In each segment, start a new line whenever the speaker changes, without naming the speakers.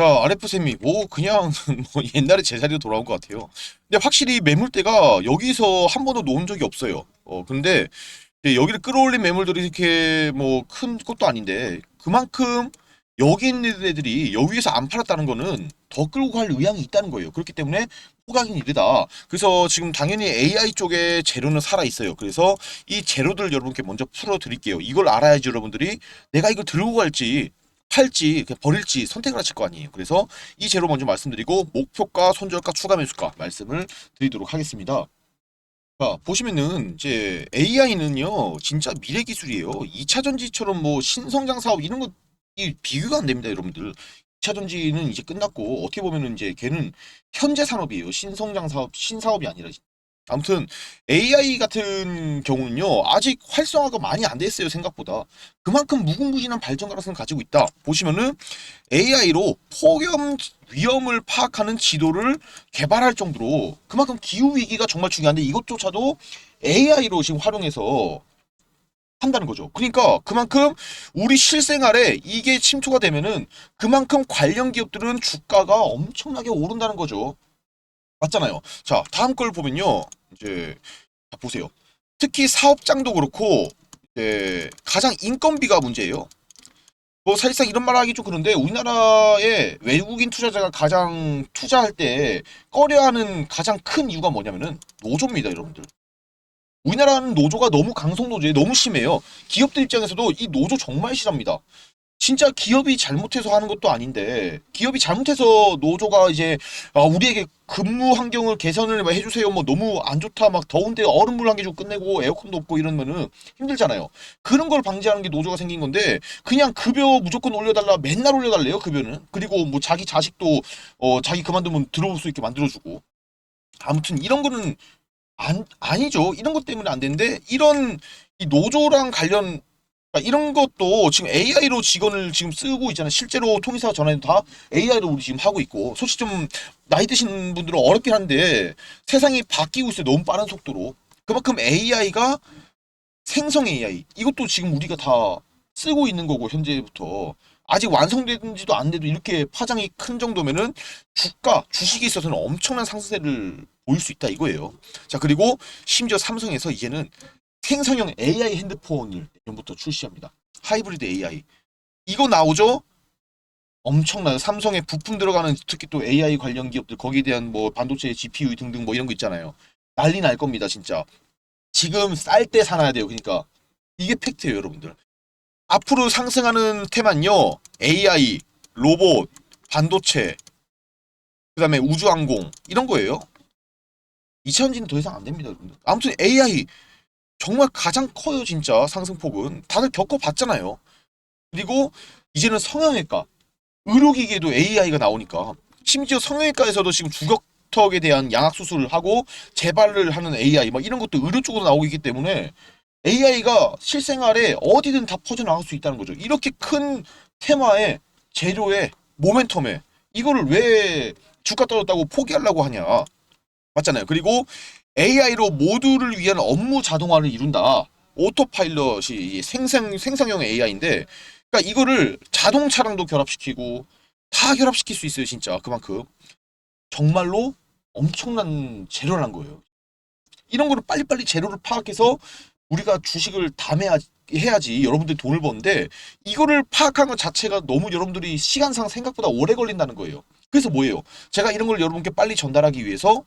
자, RF쌤이 뭐 그냥 뭐 옛날에 제자리로 돌아온 것 같아요. 근데 확실히 매물대가 여기서 한 번도 놓은 적이 없어요. 어, 근데 여기를 끌어올린 매물들이 이렇게 뭐 큰 것도 아닌데 그만큼 여기 있는 애들이 여기에서 안 팔았다는 거는 더 끌고 갈 의향이 있다는 거예요. 그렇기 때문에 호각이 이르다. 그래서 지금 당연히 AI 쪽에 재료는 살아 있어요. 그래서 이 재료들 여러분께 먼저 풀어 드릴게요. 이걸 알아야지 여러분들이 내가 이걸 들고 갈지 팔지 버릴지 선택을 하실 거 아니에요. 그래서 이 재료 먼저 말씀드리고 목표가 손절가 추가 매수가 말씀을 드리도록 하겠습니다. 자, 보시면은 이제 AI는요 진짜 미래 기술이에요. 2차 전지처럼 뭐 신성장 사업 이런 거 이 비교가 안 됩니다, 여러분들. 2차 전지는 이제 끝났고 어떻게 보면은 이제 걔는 현재 산업이에요. 신성장 사업, 신사업이 아니라. 아무튼 AI 같은 경우는요 아직 활성화가 많이 안 됐어요 생각보다 그만큼 무궁무진한 발전 가능성을 가지고 있다 보시면은 AI로 폭염 위험을 파악하는 지도를 개발할 정도로 그만큼 기후 위기가 정말 중요한데 이것조차도 AI로 지금 활용해서 한다는 거죠. 그러니까 그만큼 우리 실생활에 이게 침투가 되면은 그만큼 관련 기업들은 주가가 엄청나게 오른다는 거죠. 맞잖아요. 자, 다음 걸 보면요. 이제 자, 보세요. 특히 사업장도 그렇고 이제 가장 인건비가 문제예요. 뭐 사실상 이런 말 하기 좀 그런데 우리나라의 외국인 투자자가 가장 투자할 때 꺼려하는 가장 큰 이유가 뭐냐면은 노조입니다, 여러분들. 우리나라는 노조가 너무 강성 노조에 너무 심해요. 기업들 입장에서도 이 노조 정말 싫어합니다. 진짜 기업이 잘못해서 하는 것도 아닌데 기업이 잘못해서 노조가 이제 아, 우리에게 근무 환경을 개선을 막 해주세요. 뭐 너무 안 좋다. 막 더운데 얼음물 한 개 주고 끝내고 에어컨도 없고 이러면은 힘들잖아요. 그런 걸 방지하는 게 노조가 생긴 건데 그냥 급여 무조건 올려달라 맨날 올려달래요 급여는. 그리고 뭐 자기 자식도 어 자기 그만두면 들어올 수 있게 만들어주고. 아무튼 이런 거는 안 아니죠. 이런 것 때문에 안 되는데 이런 이 노조랑 관련 그러니까 이런 것도 지금 AI로 직원을 지금 쓰고 있잖아요. 실제로 통일사 전화도 다 AI로 우리 지금 하고 있고. 솔직히 좀 나이 드신 분들은 어렵긴 한데 세상이 바뀌고 있어요. 너무 빠른 속도로. 그만큼 AI가 생성 AI 이것도 지금 우리가 다 쓰고 있는 거고 현재부터 아직 완성된지도 안 돼도 이렇게 파장이 큰 정도면은 주가 주식에 있어서는 엄청난 상승세를 보일 수 있다 이거예요. 자 그리고 심지어 삼성에서 이제는 생성형 AI 핸드폰을 내년부터 출시합니다. 하이브리드 AI. 이거 나오죠? 엄청나요. 삼성에 부품 들어가는 특히 또 AI 관련 기업들 거기에 대한 뭐 반도체 GPU 등등 뭐 이런 거 있잖아요. 난리 날 겁니다, 진짜. 지금 쌀 때 사놔야 돼요. 그러니까 이게 팩트예요, 여러분들. 앞으로 상승하는 테만요. AI, 로봇, 반도체, 그다음에 우주항공 이런 거예요. 2차전지는 더 이상 안 됩니다, 여러분들. 아무튼 AI 정말 가장 커요, 진짜 상승폭은. 다들 겪어봤잖아요. 그리고 이제는 성형외과, 의료기기에도 AI가 나오니까 심지어 성형외과에서도 지금 주걱턱에 대한 양악 수술을 하고 재발을 하는 AI 막 이런 것도 의료 쪽으로 나오고 있기 때문에 AI가 실생활에 어디든 다 퍼져나갈 수 있다는 거죠. 이렇게 큰 테마에 재료에 모멘텀에 이거를 왜 주가 떨어졌다고 포기하려고 하냐. 맞잖아요. 그리고 AI로 모두를 위한 업무 자동화를 이룬다. 오토파일럿이 이 생성 생성형 AI인데, 그러니까 이거를 자동차랑도 결합시키고 다 결합시킬 수 있어요, 진짜 그만큼 정말로 엄청난 재료란 거예요. 이런 거를 빨리빨리 재료를 파악해서 우리가 주식을 담해야 해야지 여러분들 돈을 버는데 이거를 파악한 것 자체가 너무 여러분들이 시간상 생각보다 오래 걸린다는 거예요. 그래서 뭐예요? 제가 이런 걸 여러분께 빨리 전달하기 위해서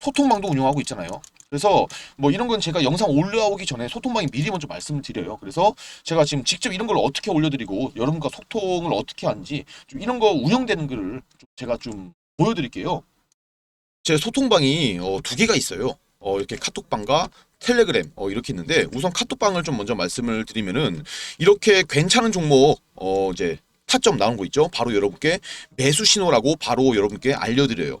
소통방도 운영하고 있잖아요. 그래서 뭐 이런 건 제가 영상 올라오기 전에 소통방에 미리 먼저 말씀을 드려요. 그래서 제가 지금 직접 이런 걸 어떻게 올려드리고 여러분과 소통을 어떻게 하는지 좀 이런 거 운영되는 거를 좀 제가 좀 보여드릴게요. 제 소통방이 어, 두 개가 있어요. 어, 이렇게 카톡방과 텔레그램 어, 이렇게 있는데 우선 카톡방을 좀 먼저 말씀을 드리면은 이렇게 괜찮은 종목 어, 이제 타점 나온 거 있죠. 바로 여러분께 매수 신호라고 바로 여러분께 알려드려요.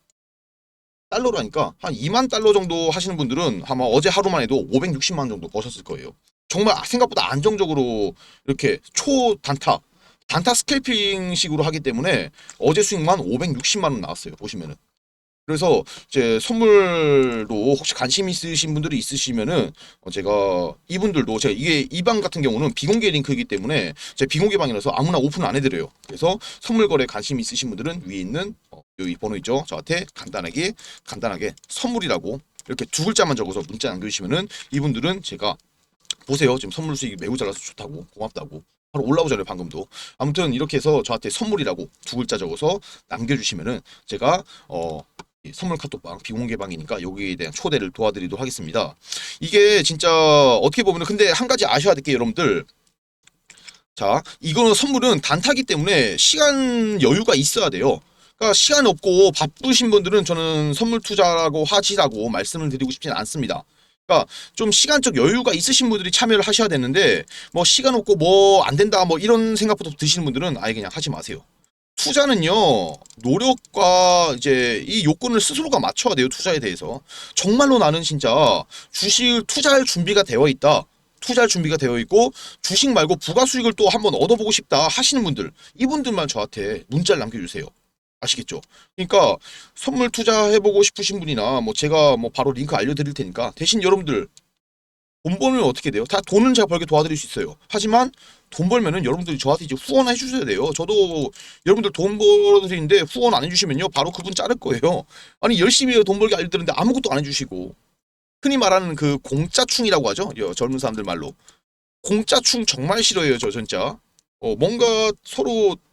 달러로 하니까 한 2만 달러 정도 하시는 분들은 아마 어제 하루만 해도 560만 원 정도 버셨을 거예요. 정말 생각보다 안정적으로 이렇게 초 단타 단타 스캘핑식으로 하기 때문에 어제 수익만 560만 원 나왔어요. 보시면은. 그래서 이제 선물로 혹시 관심 있으신 분들이 있으시면은 어, 제가 이분들도 제가 이게 이 방 같은 경우는 비공개 링크이기 때문에 제 비공개 방이라서 아무나 오픈 안 해드려요. 그래서 선물 거래 관심 있으신 분들은 위에 있는 어, 여기 번호 있죠. 저한테 간단하게 간단하게 선물이라고 이렇게 두 글자만 적어서 문자 남겨주시면은 이분들은 제가 보세요. 지금 선물 수익이 매우 잘 나서 좋다고 고맙다고 바로 올라오잖아요 방금도 아무튼 이렇게 해서 저한테 선물이라고 두 글자 적어서 남겨주시면은 제가 어. 이 선물 카톡방 비공개방이니까 여기에 대한 초대를 도와드리도록 하겠습니다. 이게 진짜 어떻게 보면 근데 한 가지 아셔야 될 게 여러분들 자 이거는 선물은 단타기 때문에 시간 여유가 있어야 돼요. 그러니까 시간 없고 바쁘신 분들은 저는 선물 투자라고 하시라고 말씀을 드리고 싶지는 않습니다. 그러니까 좀 시간적 여유가 있으신 분들이 참여를 하셔야 되는데 뭐 시간 없고 뭐 안 된다 뭐 이런 생각부터 드시는 분들은 아예 그냥 하지 마세요. 투자는요 노력과 이제 이 요건을 스스로가 맞춰야 돼요 투자에 대해서 정말로 나는 진짜 주식을 투자할 준비가 되어 있다 투자할 준비가 되어 있고 주식 말고 부가 수익을 또 한번 얻어보고 싶다 하시는 분들 이분들만 저한테 문자를 남겨주세요 아시겠죠? 그러니까 선물 투자해보고 싶으신 분이나 뭐 제가 뭐 바로 링크 알려드릴 테니까 대신 여러분들 돈 벌면 어떻게 돼요? 다 돈은 제가 벌게 도와드릴 수 있어요. 하지만 돈 벌면은 여러분들이 저한테 이제 후원 해 주셔야 돼요. 저도 여러분들 돈 벌어드리는데 후원 안 해주시면요 바로 그분 자를 거예요. 아니 열심히 돈 벌게 알려드리는데 아무것도 안 해주시고 흔히 말하는 그 공짜충이라고 하죠. 여, 젊은 사람들 말로 공짜충 정말 싫어해요. 저 진짜 어, 뭔가 서로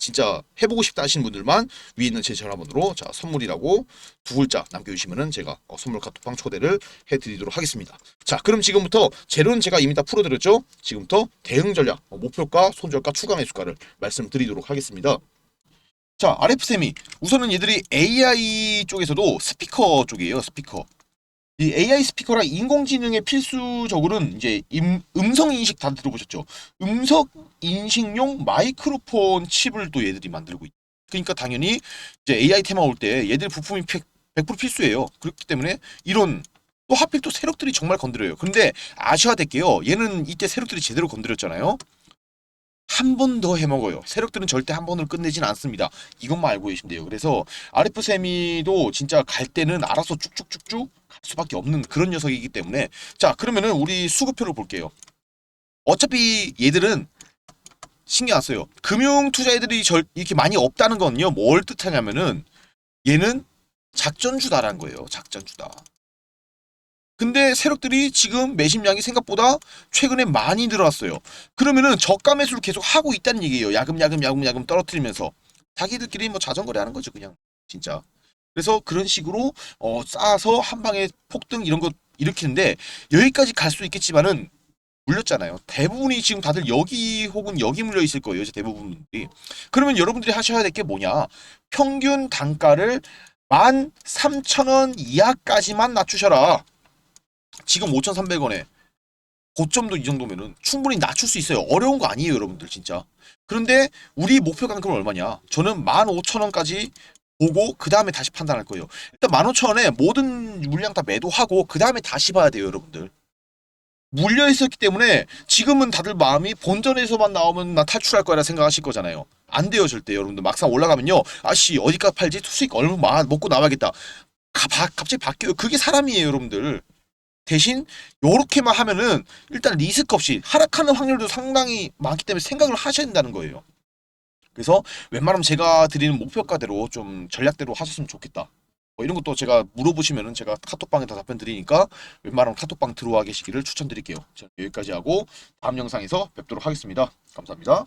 진짜 해보고 싶다 하시는 분들만 위에 있는 제 전화번호로 자 선물이라고 두 글자 남겨주시면은 제가 어, 선물 카톡방 초대를 해드리도록 하겠습니다. 자 그럼 지금부터 재료는 제가 이미 다 풀어드렸죠. 지금부터 대응 전략, 어, 목표가, 손절가, 추가 매수가를 말씀드리도록 하겠습니다. 자 RF세미 우선은 얘들이 AI 쪽에서도 스피커 쪽이에요 스피커. 이 AI 스피커랑 인공지능의 필수적으로는 이제 임, 음성 인식 다 들어보셨죠? 음성 인식용 마이크로폰 칩을 또 얘들이 만들고 있. 그러니까 당연히 이제 AI 테마 올 때 얘들 부품이 100, 100% 필수예요. 그렇기 때문에 이런 또 하필 또 세력들이 정말 건드려요. 근데 아셔야 될 게요. 얘는 이때 세력들이 제대로 건드렸잖아요. 한 번 더 해먹어요. 세력들은 절대 한 번을 끝내진 않습니다. 이것만 알고 돼요. 그래서 RF 세미도 진짜 갈 때는 알아서 쭉쭉쭉쭉 갈 수밖에 없는 그런 녀석이기 때문에 자 그러면은 우리 수급표를 볼게요. 어차피 얘들은 신경 안 써요. 금융 투자 애들이 절 이렇게 많이 없다는 건요. 뭘 뜻하냐면은 얘는 작전주다라는 거예요. 작전주다. 근데 세력들이 지금 매심량이 생각보다 최근에 많이 늘어났어요. 그러면은 저가 매수를 계속 하고 있다는 얘기예요. 야금야금 야금야금 떨어뜨리면서 자기들끼리 뭐 자전거리 하는 거죠, 그냥 진짜. 그래서 그런 식으로 어, 쌓아서 한 방에 폭등 이런 거 일으키는데 여기까지 갈 수 있겠지만은 물렸잖아요. 대부분이 지금 다들 여기 혹은 여기 물려 있을 거예요. 이제 대부분들이. 그러면 여러분들이 하셔야 될 게 뭐냐? 평균 단가를 13,000원 이하까지만 낮추셔라. 지금 5,300원에 고점도 이 정도면은 충분히 낮출 수 있어요. 어려운 거 아니에요, 여러분들 진짜. 그런데 우리 목표 가격은 얼마냐? 저는 15,000원까지 보고 그 다음에 다시 판단할 거예요. 일단 15,000원에 모든 물량 다 매도하고 그 다음에 다시 봐야 돼요, 여러분들. 물려 있었기 때문에 지금은 다들 마음이 본전에서만 나오면 나 탈출할 거라 생각하실 거잖아요. 안 돼요, 절대 여러분들. 막상 올라가면요. 아씨, 어디까지 팔지? 수익 얼마 마- 먹고 나와야겠다. 가, 바, 갑자기 바뀌어요. 그게 사람이에요, 여러분들. 대신 요렇게만 하면은 일단 리스크 없이 하락하는 확률도 상당히 많기 때문에 생각을 하셔야 된다는 거예요. 그래서 웬만하면 제가 드리는 목표가대로 좀 전략대로 하셨으면 좋겠다. 뭐 이런 것도 제가 물어보시면은 제가 카톡방에 다 답변 드리니까 웬만하면 카톡방 들어와 계시기를 추천드릴게요. 자, 여기까지 하고 다음 영상에서 뵙도록 하겠습니다. 감사합니다.